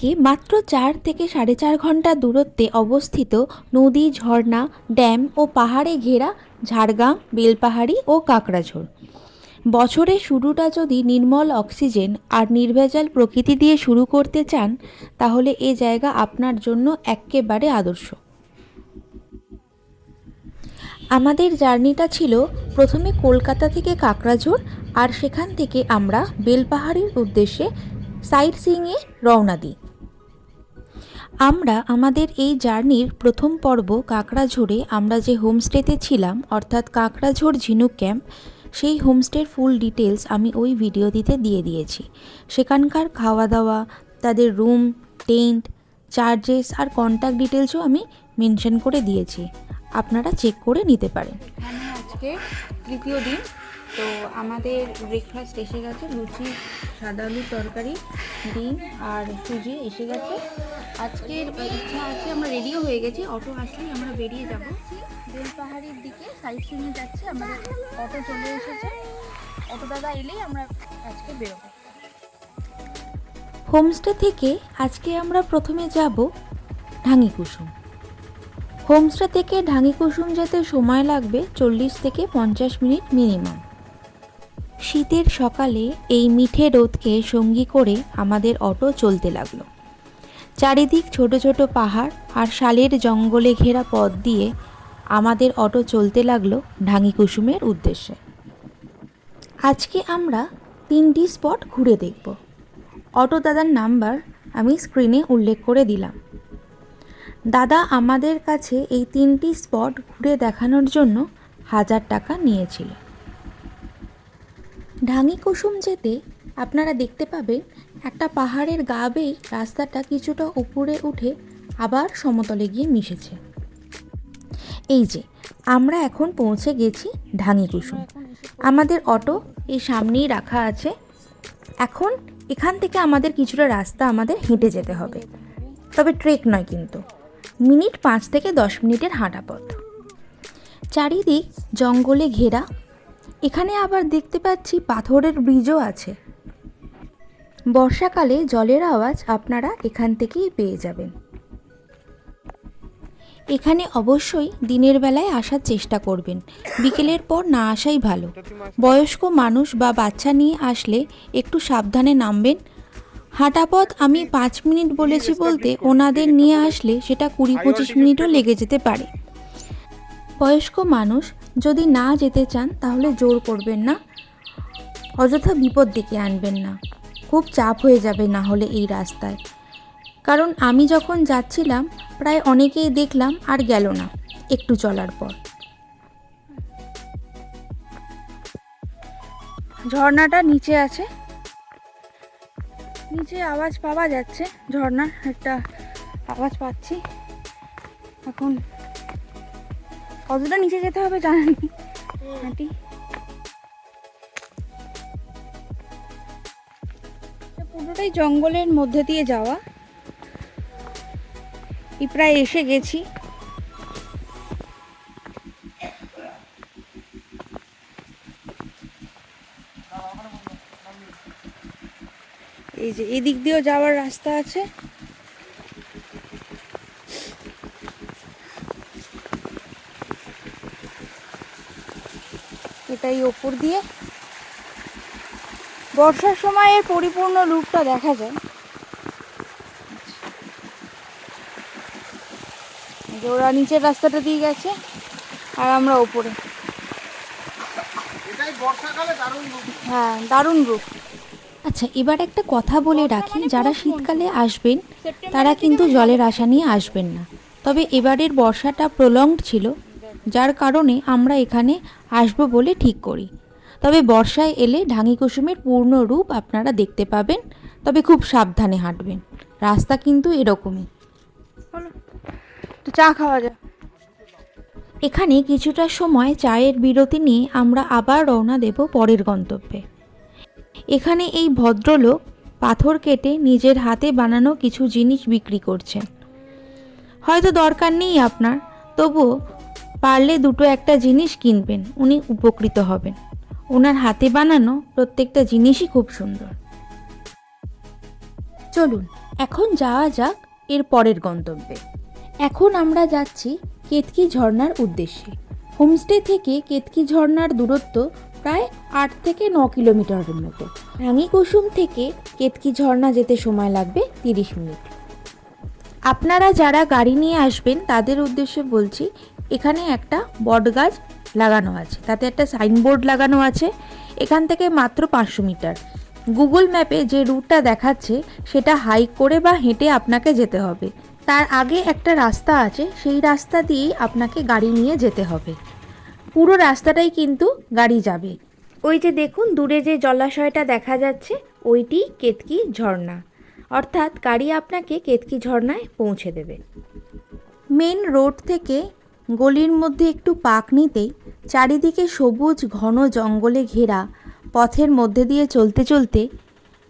থেকে মাত্র চার থেকে সাড়ে চার ঘণ্টা দূরত্বে অবস্থিত নদী, ঝর্ণা, ড্যাম ও পাহাড়ে ঘেরা ঝাড়গ্রাম, বেলপাহাড়ি ও কাকড়াঝোড় বছরের শুরুটা যদি নির্মল অক্সিজেন আর নির্ভেজাল প্রকৃতি দিয়ে শুরু করতে চান, তাহলে এ জায়গা আপনার জন্য এক্কেবারে আদর্শ। আমাদের জার্নিটা ছিল প্রথমে কলকাতা থেকে কাকড়াঝোড় আর সেখান থেকে আমরা বেলপাহাড়ির উদ্দেশ্যে সাইট সিইংয়ে রওনা দিই। আমরা আমাদের এই জার্নির প্রথম পর্ব কাঁকড়াঝোড়ে আমরা যে হোমস্টেতে ছিলাম, অর্থাৎ কাকড়াঝোড় ঝিনুক ক্যাম্প, সেই হোমস্টের ফুল ডিটেলস আমি ওই ভিডিওটিতে দিয়ে দিয়েছি। সেখানকার খাওয়া দাওয়া তাদের রুম, টেন্ট, চার্জেস আর কন্ট্যাক্ট ডিটেলসও আমি মেনশন করে দিয়েছি। আপনারা চেক করে নিতে পারেন। আজকে তৃতীয় দিন। তো আমাদের ব্রেকফাস্ট এসে গেছে, লুচি, সাদা আলুর তরকারি, ডিম আর সুজি এসে গেছে। আজকের ইচ্ছা আছে, আমরা রেডিও হয়ে গেছি, অটো আসলেই আমরা বেরিয়ে যাব। বেলপাহাড়ির দিকে সাইড সিনে যাচ্ছে, আমাদের অটো চলে এসেছে। অটো দাদা এলেই আমরা আজকে বেরোবো। হোমস্টে থেকে আজকে আমরা প্রথমে যাব ঢাঙ্গিকুসুম হোমস্টে থেকে ঢাঙ্গিকুসুম যেতে সময় লাগবে চল্লিশ থেকে পঞ্চাশ মিনিট মিনিমাম। শীতের সকালে এই মিঠে রোদকে সঙ্গী করে আমাদের অটো চলতে লাগল। চারিদিক ছোট ছোট পাহাড় আর শালের জঙ্গলে ঘেরা পথ দিয়ে আমাদের অটো চলতে লাগল ঢাঙ্গিকুসুমের উদ্দেশ্যে। আজকে আমরা তিনটি স্পট ঘুরে দেখব। অটো দাদার নাম্বার আমি স্ক্রিনে উল্লেখ করে দিলাম। দাদা আমাদের কাছে এই তিনটি স্পট ঘুরে দেখানোর জন্য হাজার টাকা নিয়েছিল। ঢাঙি কুসুম যেতে আপনারা দেখতে পাবেন একটা পাহাড়ের গা বেয়ে রাস্তাটা কিছুটা উপরে উঠে আবার সমতলে গিয়ে মিশেছে। এই যে, আমরা এখন পৌঁছে গেছি ঢাঙি কুসুম। আমাদের অটো এই সামনেই রাখা আছে। এখন এখান থেকে আমাদের কিছুটা রাস্তা আমাদের হেঁটে যেতে হবে। তবে ট্রেক নয় কিন্তু, মিনিট পাঁচ থেকে দশ মিনিটের হাঁটা পথ চারিদিক জঙ্গলে ঘেরা এখানে আবার দেখতে পাচ্ছি পাথরের ব্রিজও আছে। বর্ষাকালে জলের আওয়াজ আপনারা এখান থেকেই পেয়ে যাবেন। এখানে অবশ্যই দিনের বেলায় আসার চেষ্টা করবেন। বিকেলের পর না আসাই ভালো। বয়স্ক মানুষ বা বাচ্চা নিয়ে আসলে একটু সাবধানে নামবেন। হাঁটাপথ আমি পাঁচ মিনিট বলেছি বলতে ওনাদের নিয়ে আসলে সেটা কুড়ি পঁচিশ মিনিটও লেগে যেতে পারে। বয়স্ক মানুষ যদি না যেতে চান, তাহলে জোর করবেন না। অযথা বিপদ ডেকে আনবেন না। খুব চাপ হয়ে যাবে না হলে এই রাস্তায়। কারণ আমি যখন যাচ্ছিলাম, প্রায় অনেকেই দেখলাম আর গেল না, একটু চলার পর। ঝর্ণাটা নিচে আছে। নিচে আওয়াজ পাওয়া যাচ্ছে। ঝর্ণার একটা আওয়াজ পাচ্ছি। এখন কতটা নিচে যেতে হবে জানি হাঁটি। পুরোটাই জঙ্গলের মধ্যে দিয়ে যাওয়া। প্রায় এসে গেছি। এই যে এদিক দিয়েও যাওয়ার রাস্তা আছে। এটাই ওপর দিয়ে। বর্ষার সময় এর পরিপূর্ণ রূপটা দেখা যায়। যে ওরা নিচের রাস্তাটা দিয়ে গেছে আর আমরা ওপরে। হ্যাঁ দারুণ রূপ। আচ্ছা এবার একটা কথা বলে রাখি যারা শীতকালে আসবেন তারা কিন্তু জলের আশা নিয়ে আসবেন না। তবে এবারের বর্ষাটা প্রলংড ছিল। যার কারণে আমরা এখানে আসব বলে ঠিক করি। তবে বর্ষায় এলে ঢাঙি কুসুমের পূর্ণ রূপ আপনারা দেখতে পাবেন তবে খুব সাবধানে হাঁটবেন। রাস্তা কিন্তু এরকমই। তো চা খাওয়া যায় এখানে কিছুটা সময় চায়ের বিরতি নিয়ে আমরা আবার রওনা দেব পরের গন্তব্যে। এখানে এই ভদ্রলোক পাথর কেটে নিজের হাতে বানানো কিছু জিনিস বিক্রি করছেন। হয়তো দরকার নেই আপনার তবুও পারলে দুটো একটা জিনিস কিনবেন, উনি উপকৃত হবেন। ওনার হাতে বানানো প্রত্যেকটা জিনিসই খুব সুন্দর। চলুন, এখন যাওয়া যাক এর পরের গন্তব্যে। এখন আমরা যাচ্ছি কেতকি ঝর্ণার উদ্দেশ্যে। হোমস্টে থেকে কেতকি ঝর্ণার দূরত্ব প্রায় আট থেকে ন কিলোমিটারের মতো। রাঙিকুসুম থেকে কেতকি ঝর্ণা যেতে সময় লাগবে তিরিশ মিনিট। আপনারা যারা গাড়ি নিয়ে আসবেন, তাদের উদ্দেশ্যে বলছি এখানে একটা বটগাছ লাগানো আছে, তাতে একটা সাইনবোর্ড লাগানো আছে, এখান থেকে মাত্র পাঁচশো মিটার। গুগল ম্যাপে যে রুটটা দেখাচ্ছে, সেটা হাইক করে বা হেঁটে আপনাকে যেতে হবে। তার আগে একটা রাস্তা আছে, সেই রাস্তা দিয়েই আপনাকে গাড়ি নিয়ে যেতে হবে। পুরো রাস্তাটাই কিন্তু গাড়ি যাবে। ওই যে দেখুন, দূরে যে জলাশয়টা দেখা যাচ্ছে, ওইটি কেতকি ঝর্ণা। অর্থাৎ গাড়ি আপনাকে কেতকি ঝর্ণায় পৌঁছে দেবে। মেন রোড থেকে গলির মধ্যে একটু পাক নিতেই চারিদিকে সবুজ ঘন জঙ্গলে ঘেরা পথের মধ্যে দিয়ে চলতে চলতে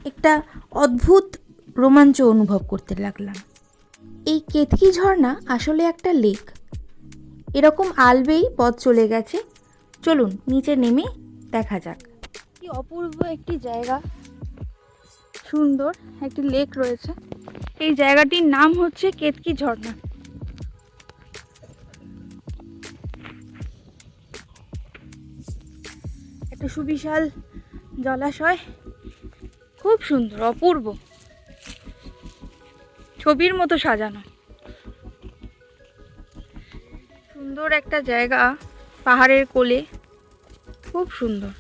একটা অদ্ভুত রোমাঞ্চ অনুভব করতে লাগলাম। এই কেতকি ঝর্ণা আসলে একটা লেক। এরকম আলবেই পথ চলে গেছে। চলুন, নিচে নেমে দেখা যাক। কি অপূর্ব একটি জায়গা। সুন্দর একটি লেক রয়েছে। এই জায়গাটির নাম হচ্ছে কেতকি ঝর্ণা। একটা সুবিশাল জলাশয়। খুব সুন্দর, অপূর্ব। ছবির মতো সাজানো। সুন্দর একটা জায়গা পাহাড়ের কোলে। খুব সুন্দর।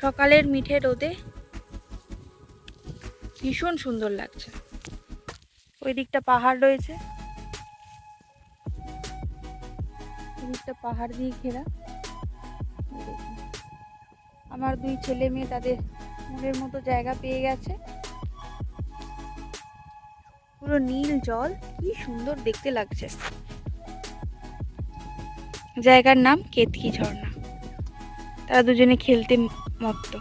সকালের মিঠে রোদে ভীষণ সুন্দর লাগছে। ওই দিকটা পাহাড় রয়েছে। দিকটা পাহাড় দিয়ে ঘেরা। আমার দুই ছেলে মেয়ে তাদের মনের মতো জায়গা পেয়ে গেছে। পুরো নীল জল, কি সুন্দর দেখতে লাগছে। জায়গার নাম কেতকি ঝর্ণা। তারা দুজনে খেলতে মত্ত।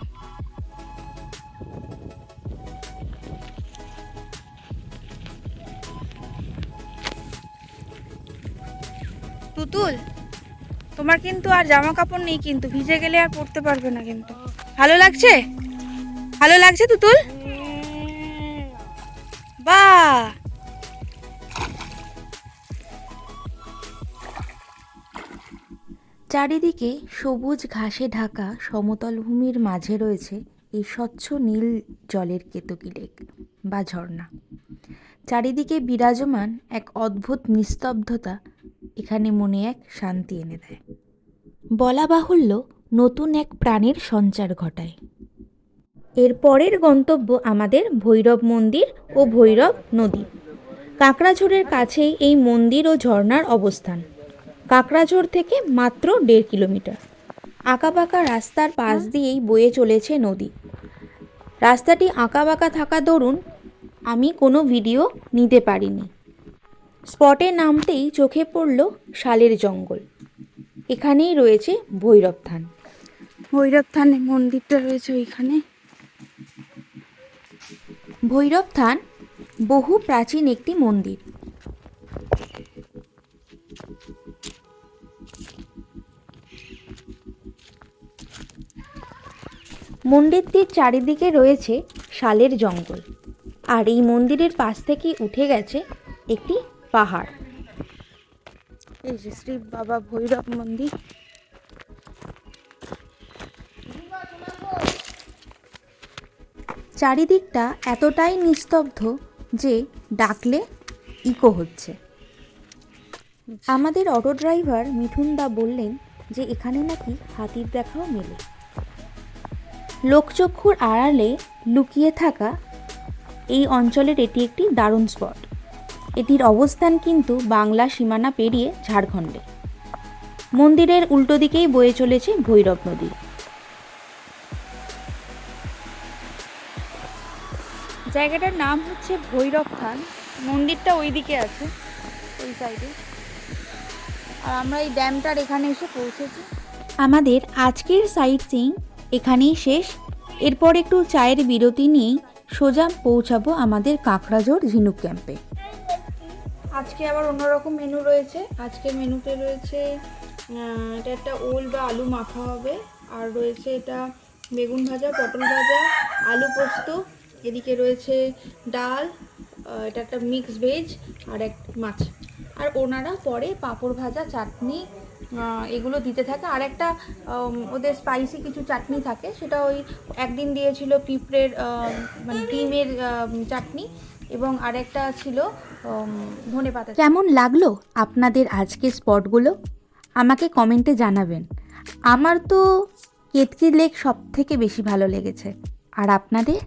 তুতুল তোমার কিন্তু আর জামা কাপড় নেই কিন্তু, ভিজে গেলে আর পরতে পারবে না কিন্তু। ভালো লাগছে? ভালো লাগছে তুতুল? বাহ! চারিদিকে সবুজ ঘাসে ঢাকা সমতল ভূমির মাঝে রয়েছে এই স্বচ্ছ নীল জলের কেতকি লেক বা ঝর্ণা। চারিদিকে বিরাজমান এক অদ্ভুত নিস্তব্ধতা এখানে মনে এক শান্তি এনে দেয়। বলা বাহুল্য নতুন এক প্রাণের সঞ্চার ঘটায়। এর পরের গন্তব্য আমাদের ভৈরব মন্দির ও ভৈরব নদী। কাঁকড়াঝোড়ের কাছেই এই মন্দির ও ঝর্ণার অবস্থান। কাঁকড়াঝোড় থেকে মাত্র দেড় কিলোমিটার। আঁকাবাঁকা রাস্তার পাশ দিয়েই বয়ে চলেছে নদী। রাস্তাটি আঁকাবাঁকা থাকা দরুন আমি কোনো ভিডিও নিতে পারিনি। স্পটে নামতেই চোখে পড়ল শালের জঙ্গল। এখানেই রয়েছে ভৈরব থান। ভৈরব থানে মন্দিরটা রয়েছে ওইখানে। ভৈরব থান বহু প্রাচীন একটি মন্দির। মন্দিরটির চারিদিকে রয়েছে শালের জঙ্গল। আর এই মন্দিরের পাশ থেকে উঠে গেছে একটি পাহাড়। এই যে শ্রী বাবা ভৈরব মন্দির। চারিদিকটা এতটাই নিস্তব্ধ যে ডাকলে ইকো হচ্ছে। আমাদের অটো ড্রাইভার মিঠুন দা বললেন যে এখানে নাকি হাতির দেখাও মেলে। লোকচক্ষুর আড়ালে লুকিয়ে থাকা এই অঞ্চলের এটি একটি দারুণ স্পট। এটির অবস্থান কিন্তু বাংলা সীমানা পেরিয়ে ঝাড়খণ্ডে। মন্দিরের উল্টো দিকেই বয়ে চলেছে ভৈরব নদী। জায়গাটার নাম হচ্ছে ভৈরব থান। মন্দিরটা ওইদিকে আছে, ওই সাইডে আর আমরা এই ড্যামটার এখানে এসে পৌঁছেছি। আমাদের আজকের সাইট সিং এখানেই শেষ। এরপর একটু চায়ের বিরতি নিয়েই সোজা পৌঁছাবো আমাদের কাঁকড়াঝোড় ঝিনুক ক্যাম্পে আজকে আবার অন্যরকম মেনু রয়েছে। আজকের মেনুতে রয়েছে এটা একটা ওল বা আলু মাখা হবে। আর রয়েছে এটা বেগুন ভাজা, পটল ভাজা, আলু পোস্ত। এদিকে রয়েছে ডাল এটা একটা মিক্স ভেজ আর এক মাছ। আর ওনারা পরে পাঁপড় ভাজা, চাটনি এগুলো দিতে থাকে। আর একটা ওদের স্পাইসি কিছু চাটনি থাকে। সেটা ওই একদিন দিয়েছিল পিঁপড়ের মানে ডিমের চাটনি। এবং আরেকটা ছিল ধনে পাতা কেমন লাগল আপনাদের আজকের স্পটগুলো? আমাকে কমেন্টে জানাবেন। আমার তো কেতকি লেক সব থেকে বেশি ভালো লেগেছে। আর আপনাদের?